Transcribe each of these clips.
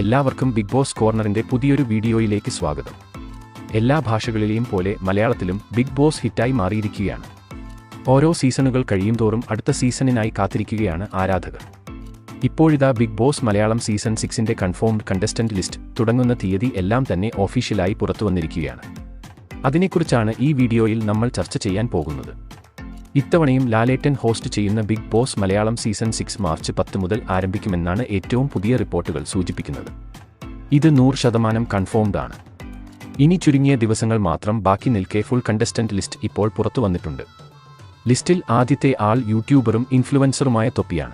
എല്ലാവർക്കും big boss കോർണറിന്റെ പുതിയൊരു വീഡിയോയിലേക്ക് സ്വാഗതം. എല്ലാ ഭാഷകളിലെയും പോലെ മലയാളത്തിലും ബിഗ് ബോസ് ഹിറ്റായി മാറിയിരിക്കുകയാണ്. ഓരോ സീസണുകൾ കഴിയും തോറും അടുത്ത സീസണിനായി കാത്തിരിക്കുകയാണ് ആരാധകർ. ഇപ്പോഴിതാ ബിഗ് ബോസ് മലയാളം സീസൺ സിക്സിന്റെ കൺഫേംഡ് കണ്ടസ്റ്റന്റ് ലിസ്റ്റ് തുടങ്ങുന്ന തീയതി എല്ലാം തന്നെ ഒഫീഷ്യലായി പുറത്തുവന്നിരിക്കുകയാണ്. അതിനെക്കുറിച്ചാണ് ഈ വീഡിയോയിൽ നമ്മൾ ചർച്ച ചെയ്യാൻ പോകുന്നത്. ഇത്തവണയും ലാലേറ്റൻ ഹോസ്റ്റ് ചെയ്യുന്ന big boss Malayalam season six March പത്ത് മുതൽ ആരംഭിക്കുമെന്നാണ് ഏറ്റവും പുതിയ റിപ്പോർട്ടുകൾ സൂചിപ്പിക്കുന്നത്. ഇത് നൂറ് ശതമാനം കൺഫേംഡ് ആണ്. ഇനി ചുരുങ്ങിയ ദിവസങ്ങൾ മാത്രം ബാക്കി നിൽക്കെ ഫുൾ കണ്ടസ്റ്റന്റ് ലിസ്റ്റ് ഇപ്പോൾ പുറത്തു വന്നിട്ടുണ്ട്. ലിസ്റ്റിൽ ആദ്യത്തെ ആൾ യൂട്യൂബറും ഇൻഫ്ലുവൻസറുമായ തൊപ്പിയാണ്.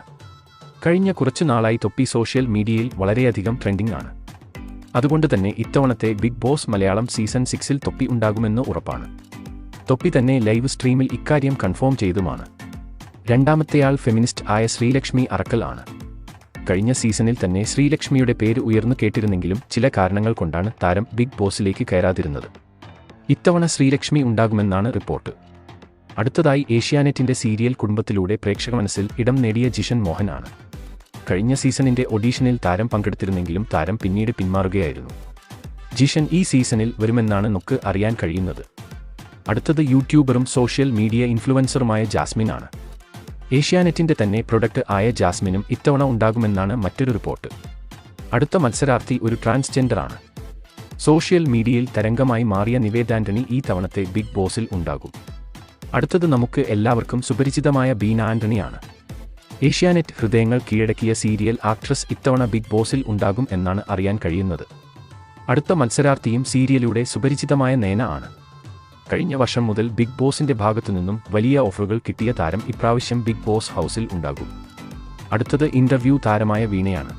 കഴിഞ്ഞ കുറച്ചു നാളായി തൊപ്പി സോഷ്യൽ മീഡിയയിൽ വളരെയധികം ട്രെൻഡിംഗ് ആണ്. അതുകൊണ്ട് തന്നെ ഇത്തവണത്തെ ബിഗ് ബോസ് മലയാളം സീസൺ സിക്സിൽ തൊപ്പി ഉണ്ടാകുമെന്ന് ഉറപ്പാണ്. തൊപ്പി തന്നെ ലൈവ് സ്ട്രീമിൽ ഇക്കാര്യം കൺഫേം ചെയ്തുമാണ്. രണ്ടാമത്തെയാൾ ഫെമിനിസ്റ്റ് ആയ ശ്രീലക്ഷ്മി അറക്കൽ ആണ്. കഴിഞ്ഞ സീസണിൽ തന്നെ ശ്രീലക്ഷ്മിയുടെ പേര് ഉയർന്നു കേട്ടിരുന്നെങ്കിലും ചില കാരണങ്ങൾ കൊണ്ടാണ് താരം ബിഗ് ബോസിലേക്ക് കയറാതിരുന്നത്. ഇത്തവണ ശ്രീലക്ഷ്മി ഉണ്ടാകുമെന്നാണ് റിപ്പോർട്ട്. അടുത്തതായി ഏഷ്യാനെറ്റിന്റെ സീരിയൽ കുടുംബത്തിലൂടെ പ്രേക്ഷക മനസ്സിൽ ഇടം നേടിയ ജിഷൻ മോഹനാണ് കഴിഞ്ഞ സീസണിന്റെ ഒഡീഷനിൽ താരം പങ്കെടുത്തിരുന്നെങ്കിലും താരം പിന്നീട് പിന്മാറുകയായിരുന്നു. ജിഷൻ ഈ സീസണിൽ വരുമെന്നാണ് നമുക്ക് അറിയാൻ കഴിയുന്നത്. അടുത്തത് യൂട്യൂബറും സോഷ്യൽ മീഡിയ ഇൻഫ്ലുവൻസറുമായ ജാസ്മിൻ ആണ് ഏഷ്യാനെറ്റിന്റെ തന്നെ പ്രൊഡക്റ്റ് ആയ ജാസ്മിനും ഇത്തവണ ഉണ്ടാകുമെന്നാണ് മറ്റൊരു റിപ്പോർട്ട്. അടുത്ത മത്സരാർത്ഥി ഒരു ട്രാൻസ്ജെൻഡറാണ്. സോഷ്യൽ മീഡിയയിൽ തരംഗമായി മാറിയ നിവേദ് ആന്റണി ഈ തവണത്തെ ബിഗ് ബോസിൽ ഉണ്ടാകും. അടുത്തത് നമുക്ക് എല്ലാവർക്കും സുപരിചിതമായ ബീന ആന്റണിയാണ്. ഏഷ്യാനെറ്റ് ഹൃദയങ്ങൾ കീഴടക്കിയ സീരിയൽ ആക്ട്രസ് ഇത്തവണ ബിഗ് ബോസിൽ ഉണ്ടാകും എന്നാണ് അറിയാൻ കഴിയുന്നത്. അടുത്ത മത്സരാർത്ഥിയും സീരിയലിലൂടെ സുപരിചിതമായ നേന ആണ്. കഴിഞ്ഞ വർഷം മുതൽ ബിഗ് ബോസിന്റെ ഭാഗത്തുനിന്നും വലിയ ഓഫറുകൾ കിട്ടിയ താരം ഇപ്രാവശ്യം ബിഗ് ബോസ് ഹൗസിൽ ഉണ്ടാകും. അടുത്തത് ഇന്റർവ്യൂ താരമായ വീണയാണ്.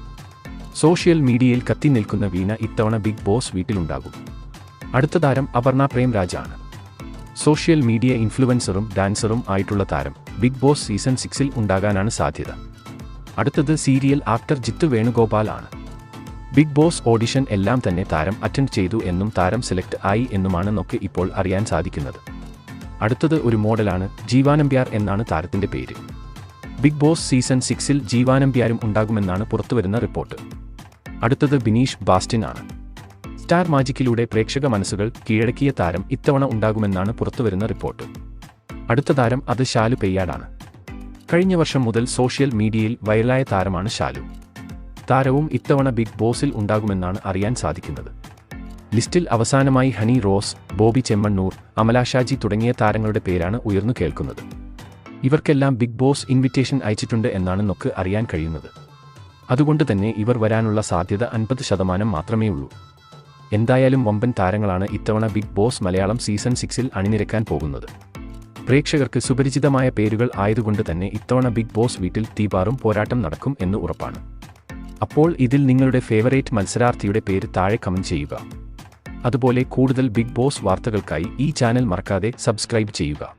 സോഷ്യൽ മീഡിയയിൽ കത്തി നിൽക്കുന്ന വീണ ഇത്തവണ ബിഗ് ബോസ് വീട്ടിലുണ്ടാകും. അടുത്ത താരം അപർണ പ്രേം രാജാണ്. സോഷ്യൽ മീഡിയ ഇൻഫ്ലുവൻസറും ഡാൻസറും ആയിട്ടുള്ള താരം ബിഗ് ബോസ് സീസൺ സിക്സിൽ ഉണ്ടാകാനാണ് സാധ്യത. അടുത്തത് സീരിയൽ ആക്ടർ ജിത്തു വേണുഗോപാൽ ആണ് ബിഗ് ബോസ് ഓഡിഷൻ എല്ലാം തന്നെ താരം അറ്റൻഡ് ചെയ്തു എന്നും താരം സെലക്ട് ആയി എന്നുമാണ് ഇപ്പോൾ അറിയാൻ സാധിക്കുന്നത്. അടുത്തത് ഒരു മോഡലാണ് ജീവാനമ്പ്യാർ എന്നാണ് താരത്തിന്റെ പേര്. ബിഗ് ബോസ് സീസൺ സിക്സിൽ ജീവാനമ്പ്യാരും ഉണ്ടാകുമെന്നാണ് പുറത്തുവരുന്ന റിപ്പോർട്ട്. അടുത്തത് ബിനീഷ് ബാസ്റ്റിൻ ആണ്. സ്റ്റാർ മാജിക്കിലൂടെ പ്രേക്ഷക മനസ്സുകൾ കീഴടക്കിയ താരം ഇത്തവണ ഉണ്ടാകുമെന്നാണ് പുറത്തുവരുന്ന റിപ്പോർട്ട്. അടുത്ത താരം അത് ഷാലു പെയ്യാടാണ്. കഴിഞ്ഞ വർഷം മുതൽ സോഷ്യൽ മീഡിയയിൽ വൈറലായ താരമാണ് ഷാലു താരവും ഇത്തവണ ബിഗ് ബോസിൽ ഉണ്ടാകുമെന്നാണ് അറിയാൻ സാധിക്കുന്നത്. ലിസ്റ്റിൽ അവസാനമായി ഹണി റോസ് ബോബി ചെമ്മണ്ണൂർ അമലാഷാജി തുടങ്ങിയ താരങ്ങളുടെ പേരാണ് ഉയർന്നു കേൾക്കുന്നത്. ഇവർക്കെല്ലാം ബിഗ് ബോസ് ഇൻവിറ്റേഷൻ അയച്ചിട്ടുണ്ട് എന്നാണ് നൊക്ക് അറിയാൻ കഴിയുന്നത്. അതുകൊണ്ട് തന്നെ ഇവർ വരാനുള്ള സാധ്യത അൻപത് ശതമാനം മാത്രമേ ഉള്ളൂ. എന്തായാലും വമ്പൻ താരങ്ങളാണ് ഇത്തവണ ബിഗ് ബോസ് മലയാളം സീസൺ സിക്സിൽ അണിനിരക്കാൻ പോകുന്നത്. പ്രേക്ഷകർക്ക് സുപരിചിതമായ പേരുകൾ ആയതുകൊണ്ട് തന്നെ ഇത്തവണ ബിഗ് ബോസ് വീട്ടിൽ തീപാറും പോരാട്ടം നടക്കും എന്ന് ഉറപ്പാണ്. അപ്പോൾ ഇതിൽ നിങ്ങളുടെ ഫേവറേറ്റ് മത്സരാർത്ഥിയുടെ പേര് താഴെ കമന്റ് ചെയ്യുക. അതുപോലെ കൂടുതൽ ബിഗ് ബോസ് വാർത്തകൾക്കായി ഈ ചാനൽ മറക്കാതെ സബ്സ്ക്രൈബ് ചെയ്യുക.